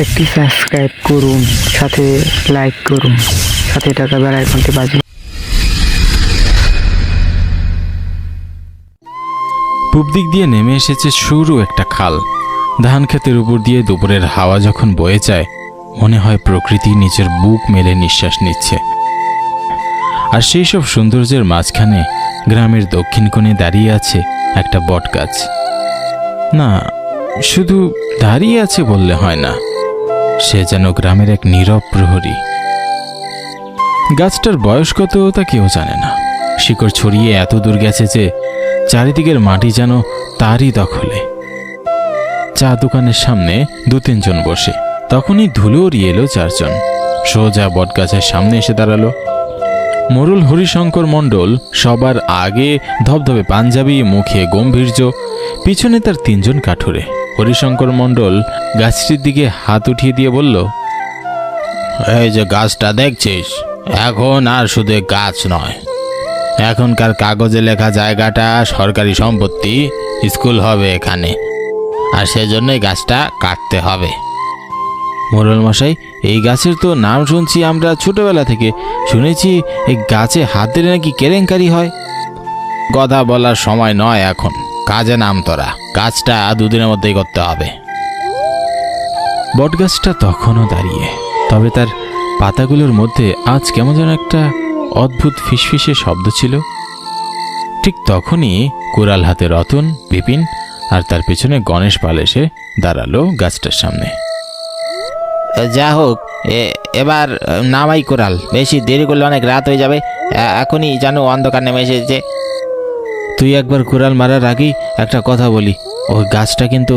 একটি সাবস্ক্রাইব করুন, সাথে লাইক করুন, সাথে টাকা বেড়ায় আইকনটি বাজুন পূব দিক দিয়ে নেমে এসেছে সরু একটা খাল। ধান ক্ষেতের উপর দিয়ে দুপুরের হাওয়া যখন বয়ে যায়, মনে হয় প্রকৃতি নিজের বুক মেলে নিঃশ্বাস নিচ্ছে। আর সেই সব সৌন্দর্যের মাঝখানে গ্রামের দক্ষিণ কোণে দাঁড়িয়ে আছে একটা বট গাছ না, শুধু দাঁড়িয়ে আছে বললে হয় না। সে যেন গ্রামের এক নীরব প্রহরী। গাছটার বয়স কত তা কেউ জানে না। শিকড় ছড়িয়ে এত দূর গেছে যে চারিদিকের মাটি যেন তারই দখলে। চা দোকানের সামনে দু তিনজন বসে। তখনই ধুলো এলো চারজন। সোজা বটগাছের সামনে এসে দাঁড়াল। মোরুল হরিশঙ্কর মণ্ডল সবার আগে ধবধবে পাঞ্জাবি, মুখে গম্ভীর্য, পিছনে তার তিনজন কাঠুরে। হরিশঙ্কর মণ্ডল গাছটির দিকে হাত উঠিয়ে দিয়ে বলল এই যে গাছটা দেখছিস? এখন আর শুধু গাছ নয়। এখনকার কাগজে লেখা জায়গাটা সরকারি সম্পত্তি স্কুল হবে এখানে। আর সেজন্যই গাছটা কাটতে হবে। মোরল মশাই এই গাছের তো নাম শুনছি আমরা ছোটবেলা থেকে। শুনেছি এই গাছে হাতের নাকি কেলেঙ্কারি হয়। কথা বলার সময় নয় এখন। কাজে নাম তোরা। কাজটা দুদিনের মধ্যেই করতে হবে। বটগাছটা তখনও দাঁড়িয়ে। তবে তার পাতাগুলোর মধ্যে আজ কেমন যেন একটা অদ্ভুত ফিসফিসে শব্দ ছিল। ঠিক তখনই কুড়াল হাতে রতন বিপিন আর তার পেছনে গণেশ পাল এসে দাঁড়াল গাছটার সামনে। যা হোক এবার নামাই কোরাল বেশি দেরি করলে অনেক রাত হয়ে যাবে। এখনই জানো অন্ধকার নেমে এসেছে। তুই একবার কুড়াল মারার আগেই একটা কথা বলি। ওই গাছটা কিন্তু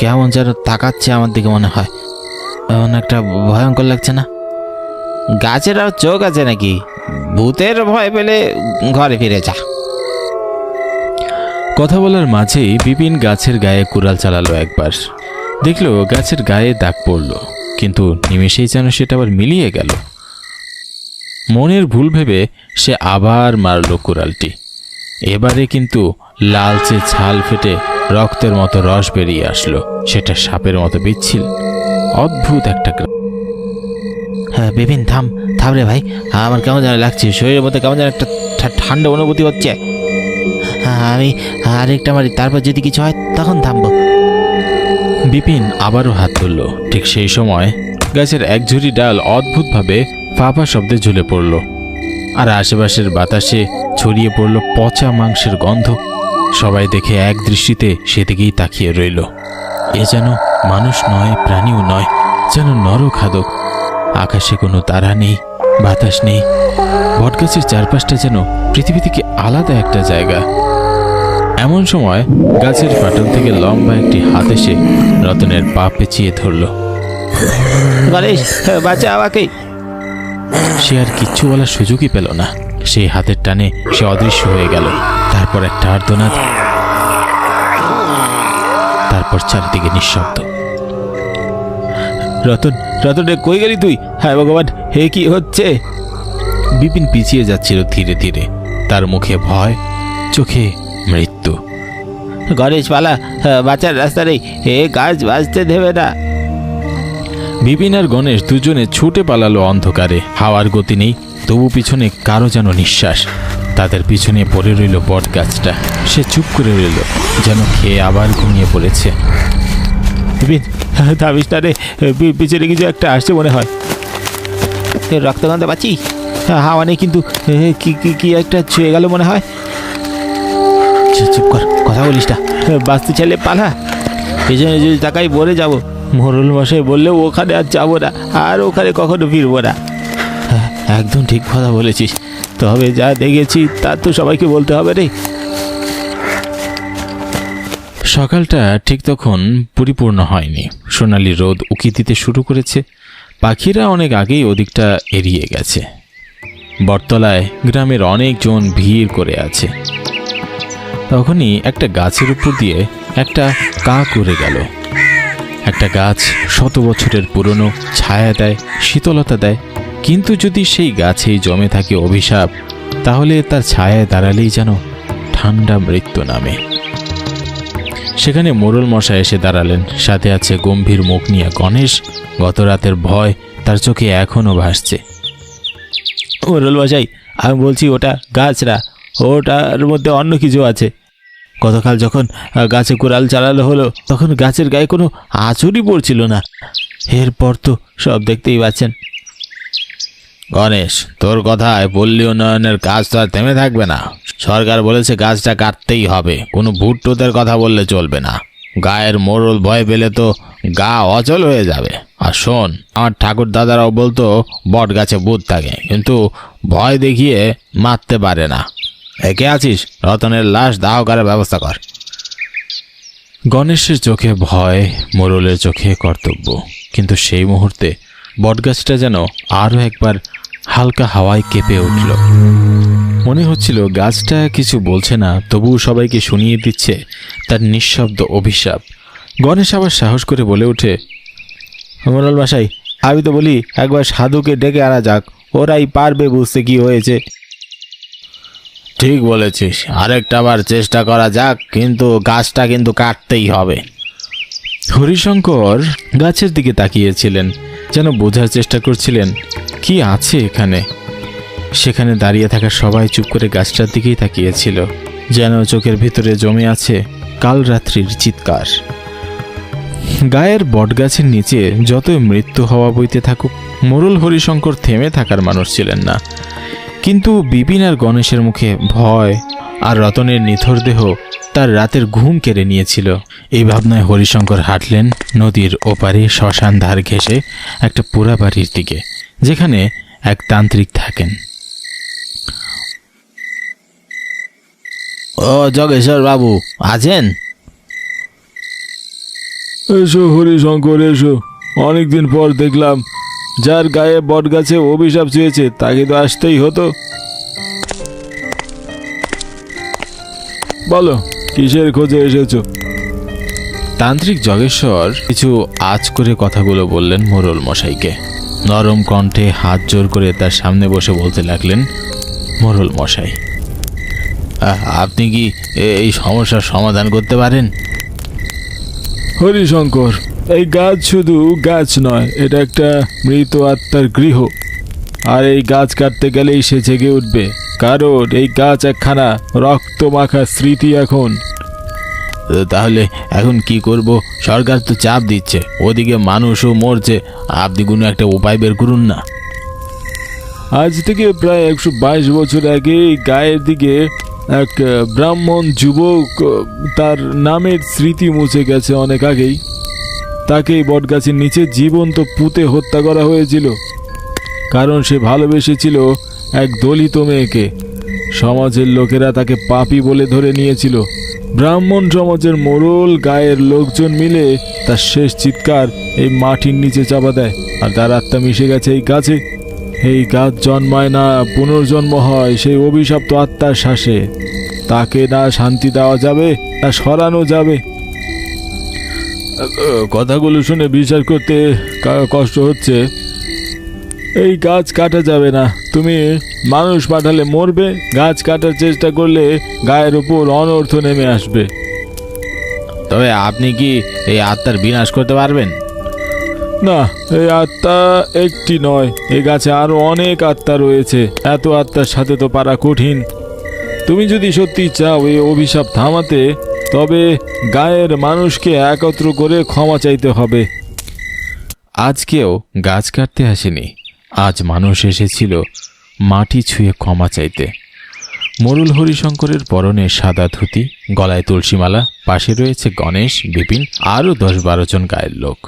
কেমন যেন তাকাচ্ছে আমার দিকে মনে হয়। এমন একটা ভয়ঙ্কর লাগছে না? গাছের আর চোখ আছে নাকি? ভূতের ভয় পেলে ঘরে ফিরে যা। কথা বলার মাঝেই বিপিন গাছের গায়ে কুড়াল চালালো একবার। দেখল গাছের গায়ে দাগ পড়ল, কিন্তু নিমেষেই যেন সেটা আবার মিলিয়ে গেল। মনের ভুল ভেবে সে আবার মারল কুড়ালটি। এবারে কিন্তু লালচে ছাল ফেটে রক্তের মতো রস বেরিয়ে আসলো। সেটা সাপের মতো বিচ্ছিল অদ্ভুত একটা হ্যাঁ বিপিন থাম থাম রে ভাই। আমার কেমন যেন লাগছে শরীরের মধ্যে কেমন যেন একটা ঠান্ডা অনুভূতি হচ্ছে। হ্যাঁ, আমি আরেকটা মারি তারপর যদি কিছু হয় তখন থামবো। বিপিন আবারও হাত তুলল ঠিক সেই সময় গাছের এক ঝুড়ি ডাল অদ্ভুতভাবে ফাঁপা শব্দে ঝুলে পড়ল। আর আশেপাশের বাতাসে ছড়িয়ে পড়ল পচা মাংসের গন্ধ। সবাই দেখে এক দৃষ্টিতে সেদিকেই তাকিয়ে রইল। এ যেন মানুষ নয়, প্রাণীও নয়, যেন নরখাদক। আকাশে কোনো তারা নেই, বাতাস নেই। বটগাছের চারপাশটা যেন পৃথিবী থেকে আলাদা একটা জায়গা। এমন সময় গাছের ফাটল থেকে লম্বা একটি হাত এসে রতনের পা পেঁচিয়ে ধরল। বাচ্চা আমাকে সে আর কিচ্ছু বলার সুযোগই পেল না। সেই হাতের টানে সে অদৃশ্য হয়ে গেল। তারপর একটা আর্তনাদ তারপর চারিদিকে নিঃশব্দ। রতন রতনে কই গেলি তুই? হ্যাঁ ভগবান হে কি হচ্ছে? বিপিন পিছিয়ে যাচ্ছিল ধীরে ধীরে। তার মুখে ভয় চোখে মৃত্যু। গণেশ পালা বাচ্চার রাস্তা নেই। এ গাছ বাঁচতে দেবে না। বিপিন আর গণেশ দুজনে ছুটে পালালো অন্ধকারে। হাওয়ার গতি নেই তবু পিছনে কারও যেন নিঃশ্বাস। তাদের পিছনে পড়ে রইল বট গাছটা সে চুপ করে রইল যেন খেয়ে আবার ঘুমিয়ে পড়েছে। বিপিন দাবিস না রে পিছনে কিছু একটা আসছে মনে হয়। রক্তগন্ধ পাচ্ছি? হাওয়া নেই কিন্তু কি কি কি একটা ছুঁয়ে গেল মনে হয়। চুপ চুপ কর কথা বলিস না। বাঁচতে চাইলে পালা। পেছনে যদি তাকাই বলে যাব। মোরল মশাই বললেও ওখানে আর যাব না আর ওখানে কখনো ফিরবো না। হ্যাঁ, একদম ঠিক কথা বলেছিস। তবে যা দেখেছি তা তো সবাইকে বলতে হবে রে। সকালটা ঠিক তখন পরিপূর্ণ হয়নি। সোনালি রোদ উকি দিতে শুরু করেছে। পাখিরা অনেক আগেই ওদিকটা এড়িয়ে গেছে। বটতলায় গ্রামের অনেকজন ভিড় করে আছে। তখনই একটা গাছের উপর দিয়ে একটা কাক উড়ে গেল। একটা গাছ শত বছরের পুরনো, ছায়া দেয়, শীতলতা দেয়। কিন্তু যদি সেই গাছেই জমে থাকে অভিশাপ, তাহলে তার ছায়ায় দাঁড়ালেই যেন ঠান্ডা মৃত্যু নামে। সেখানে মোরল মশাই এসে দাঁড়ালেন। সাথে আছে গম্ভীর মুখ নিয়ে গণেশ। গত রাতের ভয় তার চোখে এখনও ভাসছে। মোরল মশাই, আমি বলছি ওটা গাছরা। ওটার মধ্যে অন্য কিছু আছে। গতকাল যখন গাছে কোরাল চালানো হলো, তখন গাছের গায়ে কোনো আঁচড়ই পড়ছিল না। এরপর তো সব দেখতেই পাচ্ছেন। গণেশ, তোর কথায় পল্লী উন্নয়নের কাজ তো আর থেমে থাকবে না। সরকার বলেছে গাছটা কাটতেই হবে। কোনো ভুট্টোদের কথা বললে চলবে না। গায়ের মোড়ল ভয় পেলে তো গা অচল হয়ে যাবে। আর শোন, আমার ঠাকুর দাদারাও বলতো, বট গাছে ভূত থাকে, কিন্তু ভয় দেখিয়ে মারতে পারে না। একে আছিস? রতনের লাশ দাহ করার ব্যবস্থা কর। গণেশের চোখে ভয়, মোরলের চোখে কর্তব্য। কিন্তু সেই মুহূর্তে বটগাছটা যেন আরও একবার হালকা হাওয়ায় কেঁপে উঠল। মনে হচ্ছিল গাছটা কিছু বলছে না, তবুও সবাইকে শুনিয়ে দিচ্ছে তার নিঃশব্দ অভিশাপ। গণেশ আবার সাহস করে বলে ওঠে, মোরল মশাই, আমি তো বলি, একবার সাধুকে ডেকে আনা যাক। ওরাই পারবে বুঝতে কি হয়েছে। ঠিক বলেছিস। আরেকটা বার চেষ্টা করা যাক, কিন্তু গাছটা কিন্তু কাটতেই হবে। হরিশঙ্কর গাছের দিকে তাকিয়েছিলেন, যেন বোঝার চেষ্টা করছিলেন, কি আছে এখানে? সেখানে দাঁড়িয়ে থাকা সবাই চুপ করে গাছটার দিকেই তাকিয়েছিল, যেন চোখের ভিতরে জমে আছে কাল রাত্রির চিৎকার। গায়ের বটগাছের নিচে যতই মৃত্যু হওয়া বইতে থাকুক, মোরল হরিশঙ্কর থেমে থাকার মানুষ ছিলেন না। কিন্তু বিপিন আর গণেশের মুখে ভয় আর রতনের নিথর দেহ তার রাতের ঘুম কেড়ে নিয়েছিল। এই ভাবনায় হরিশঙ্কর হাঁটলেন নদীর ওপারে শ্মশান ধার ঘেঁষে একটা পোড়া বাড়ির দিকে যেখানে এক তান্ত্রিক থাকেন। ও জগেশ্বর বাবু আছেন? এসো হরিশঙ্কর এসো। অনেকদিন পর দেখলাম যার গায়ে বট গাছে অভিশাপ চেয়েছে তাকে তো আসতেই হতো। বলো কিসের খোঁজে এসেছ? তান্ত্রিক জগেশ্বর কিছু আজ করে কথাগুলো বললেন মোরল মশাইকে। নরম কণ্ঠে হাত জোর করে তার সামনে বসে বলতে লাগলেন মোরল মশাই আপনি কি এই সমস্যার সমাধান করতে পারেন? হরিশঙ্কর এই গাছ শুধু গাছ নয় এটা একটা মৃত আত্মার গৃহ। আর এই গাছ কাটতে গেলেই সে জেগে উঠবে। কারণ এই গাছ একখানা রক্ত মাখা স্মৃতি এখন। তাহলে এখন কি করব? সরকার তো চাপ দিচ্ছে। ওদিকে মানুষও মরছে। আপনি কোনো একটা উপায় বের করুন না। আজ থেকে প্রায় একশো বাইশ বছর আগে গায়ের দিকে এক ব্রাহ্মণ যুবক তার নামের স্মৃতি মুছে গেছে অনেক আগেই। তাকে এই বটগাছের নিচে জীবন্ত পুঁতে হত্যা করা হয়েছিল। কারণ সে ভালোবেসেছিল এক দলিত মেয়েকে। সমাজের লোকেরা তাকে পাপি বলে ধরে নিয়েছিল। ব্রাহ্মণ সমাজের মোড়ল গায়ের লোকজন মিলে তার শেষ চিৎকার এই মাটির নিচে চাপা দেয়। আর তার আত্মা মিশে গেছে এই গাছে। এই গাছ জন্মায় না, পুনর্জন্ম হয়, সেই অভিশপ্ত আত্মার শ্বাসে। তাকে না শান্তি দেওয়া যাবে, না সরানো যাবে। কথাগুলো শুনে বিচার করতে কষ্ট হচ্ছে। এই গাছ কাটা যাবে না। তুমি মানুষ পাঠালে মরবে। গাছ কাটার চেষ্টা করলে গায়ের উপর অনর্থ নেমে আসবে। তবে আপনি কি এই আত্মার বিনাশ করতে পারবেন? না এই আত্মা একটি নয়। এই গাছে আরও অনেক আত্মা রয়েছে। এত আত্মার সাথে তো পারা কঠিন। তুমি যদি সত্যি চাও এই অভিশাপ থামাতে তবে গায়ের মানুষকে একত্র করে ক্ষমা চাইতে হবে। আজকেও গাছ কাটতে আসেনি। আজ মানুষ এসেছিল মাটি ছুঁয়ে ক্ষমা চাইতে। মরুল হরিশঙ্করের পরনে সাদা ধুতি, গলায় তুলসীমালা, পাশে রয়েছে গণেশ, বিপিন, আরও দশ বারো জন গায়ের লোক।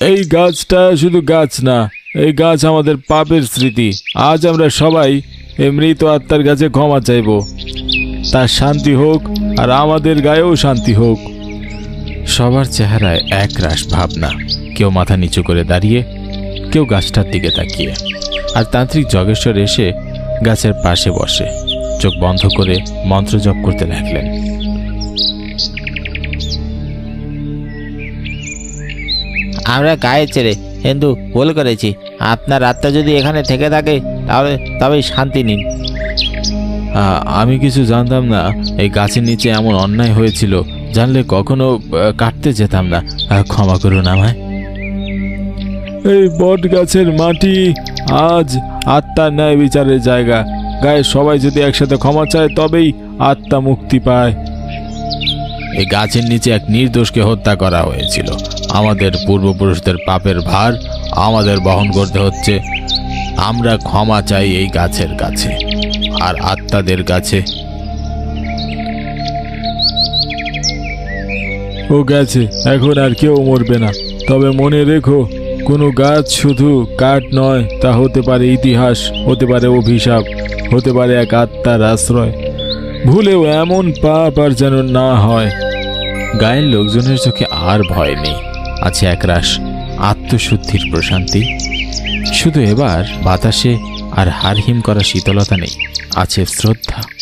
এই গাছটা শুধু গাছ না, এই গাছ আমাদের পাপের স্মৃতি। আজ আমরা সবাই এই মৃত আত্মার কাছে ক্ষমা চাইব। তার শান্তি হোক আর আমাদের গায়েও শান্তি হোক। সবার চেহারায় এক রাস ভাবনা। কেউ মাথা নিচু করে দাঁড়িয়ে কেউ গাছটার দিকে তাকিয়ে। আর তান্ত্রিক জগেশ্বর এসে গাছের পাশে বসে চোখ বন্ধ করে মন্ত্র জপ করতে লাগলেন। আমরা গায়ে ছেড়ে কিন্তু ভুল করেছি। আপনার আত্মা যদি এখানে থেকে থাকে তাহলে তবেই শান্তি নিন। আমি কিছু জানতাম না। এই গাছের নিচে এমন অন্যায় হয়েছিল জানলে কখনো কাটতে যেতাম না। ক্ষমা করুন আমায়। এই বট গাছের মাটি আজ আত্মার ন্যায় বিচারের জায়গা। গায়ের সবাই যদি একসাথে ক্ষমা চায় তবেই আত্মা মুক্তি পায়। এই গাছের নিচে এক নির্দোষকে হত্যা করা হয়েছিল। আমাদের পূর্বপুরুষদের পাপের ভার আমাদের বহন করতে হচ্ছে। আমরা ক্ষমা চাই এই গাছের কাছে। আর আত্মাদের কাছে। ও গেছে এখন আর কেউ মরবে না। তবে মনে রেখো কোনো গাছ শুধু কাঠ নয় তা হতে পারে ইতিহাস হতে পারে অভিশাপ হতে পারে এক আত্মার আশ্রয়। ভুলেও এমন পাপ আর যেন না হয়। গায়ের লোকজনের চোখে আর ভয় নেই। আছে একরাশ আত্মশুদ্ধির প্রশান্তি। শুধু এবার বাতাসে আর হারহিম করা শীতলতা নেই আছে শ্রদ্ধা।